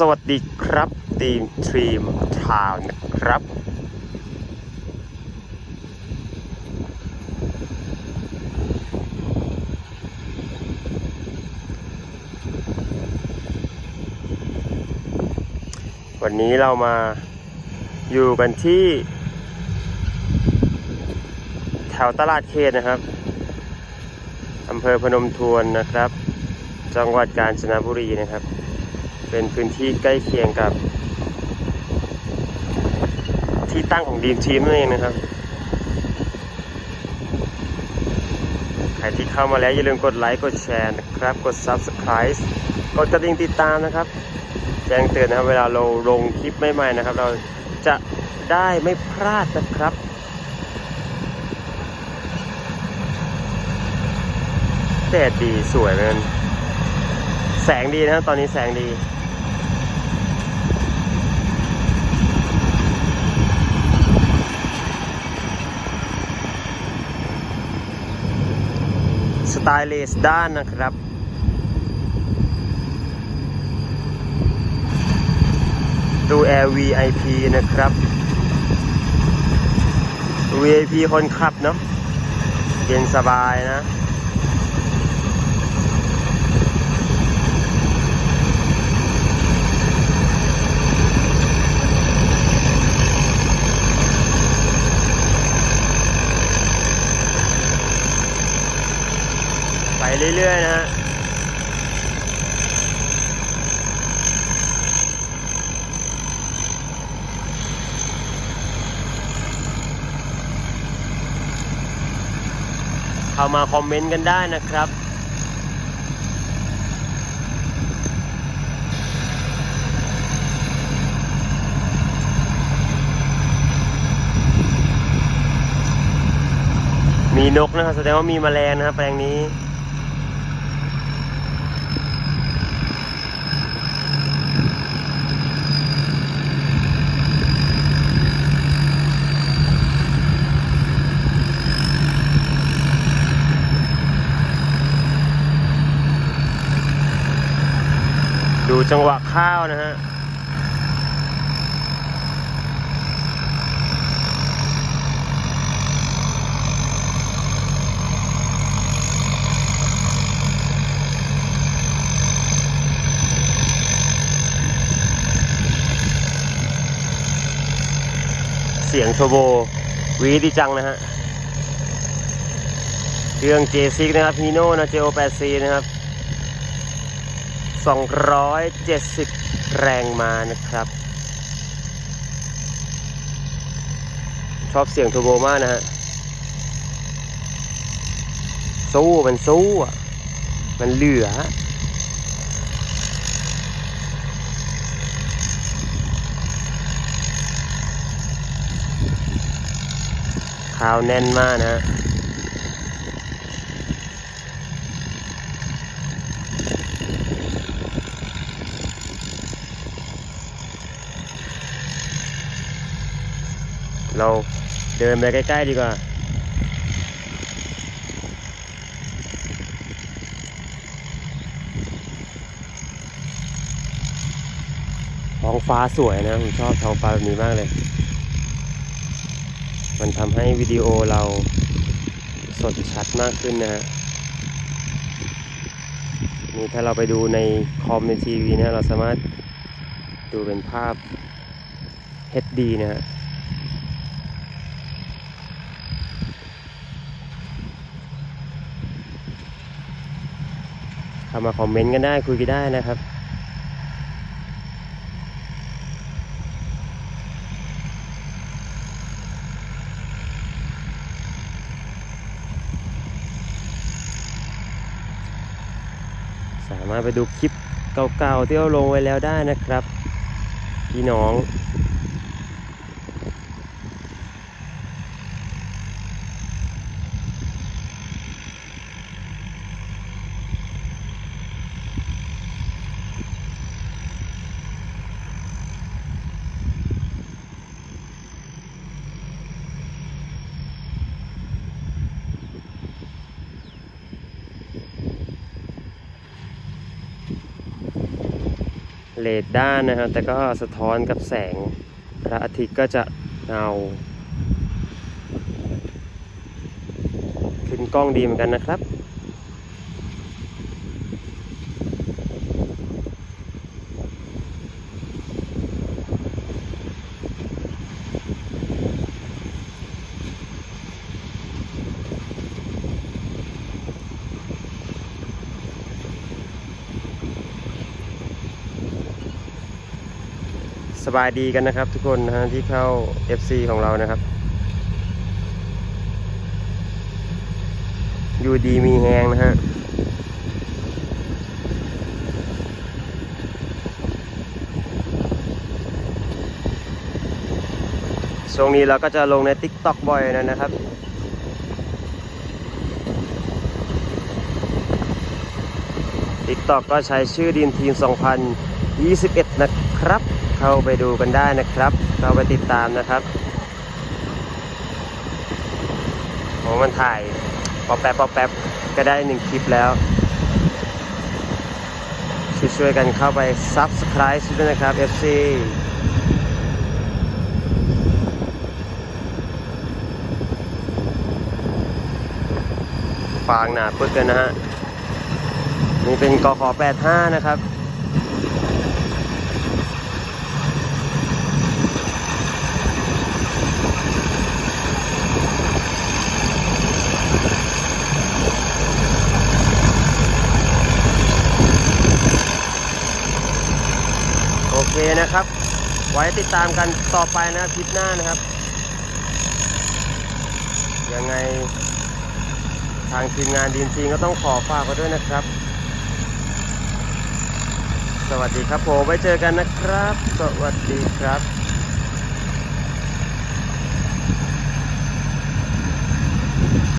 สวัสดีครับทีมทรีมทาวน์นะครับ วันนี้เรามาอยู่กันที่ แถวตลาดเขตนะครับอำเภอพนมทวนนะครับ จังหวัดกาญจนบุรีนะครับ เป็นพื้นที่ใกล้เคียงกับ ที่ตั้งของดีมทีมนั่นเองนะครับ ใครที่เข้ามาแล้วอย่าลืมกดไลค์กดแชร์นะครับ กด Subscribe กดกระดิ่งติดตามนะครับ แจ้งเตือนนะครับเวลาเราลงคลิปใหม่ๆนะครับ เราจะได้ไม่พลาดนะครับแดดดีสวยเหมือนกันแสงดีนะตอนนี้แสงดี ไตล์เลสด้านนะครับ ดู LVIP นะครับ VIP คนขับเนาะเย็นสบายนะ เรื่อย ๆ นะฮะเข้ามาคอมเมนต์กันได้นะครับมีนกนะครับแสดงว่ามีแมลงนะครับแปลงนี้ ดูจังหวะข้าวนะฮะเสียงโทโบวีดีจังนะฮะเครื่อง J6 นะครับฮีโน่นะ JO8C นะครับ 270 แรงมานะครับ ชอบเสียงโทโบมากนะฮะ สู้มันสู้อะ มันเหลือข้าวแน่นมากนะฮะ เราเดินไปใกล้ ๆ ดีกว่า ท้องฟ้าสวยนะ ผมชอบท้องฟ้าแบบนี้มากเลย มันทำให้วิดีโอเราสดชัดมากขึ้นนะฮะนี่ถ้าเราไปดูในคอมในทีวีนะเราสามารถดูเป็นภาพ HD นะฮะ เข้ามาคอมเมนต์กันได้คุยกันได้นะครับสามารถไปดูคลิปเก่าๆที่เราลงไว้แล้วได้นะครับ พี่น้อง เลเลดด้านนะครับ แต่ก็สะท้อนกับแสงพระอาทิตย์ก็จะเงาขึ้นกล้องดีเหมือนกันนะครับ สบายดีกันนะครับ ทุกคนนะฮะที่เข้า FC ของเรานะครับ อยู่ดีมีแหงนะฮะช่วงนี้เราก็จะลงใน TikTok บ่อยนะนะครับ TikTok ก็ใช้ชื่อดีมทีม 2021 นะครับ เข้าไปดูกันได้นะครับเข้าไปติดตามนะครับโอ้มันถ่ายปอแป๊บปอแป๊บก็ได้หนึ่งคลิปแล้วช่วยๆกันเข้าไป Subscribe ด้วยนะครับ FC ฟางหนาปึ๊กเลยนะฮะ นี่เป็นกขอ85 นะครับ เคนะครับ ไว้ติดตามกันต่อไปนะคลิปหน้านะครับ ยังไง ทางทีมงานดีมทีก็ต้องขอฝากไว้ด้วยนะครับ สวัสดีครับผมไว้เจอกันนะครับ สวัสดีครับ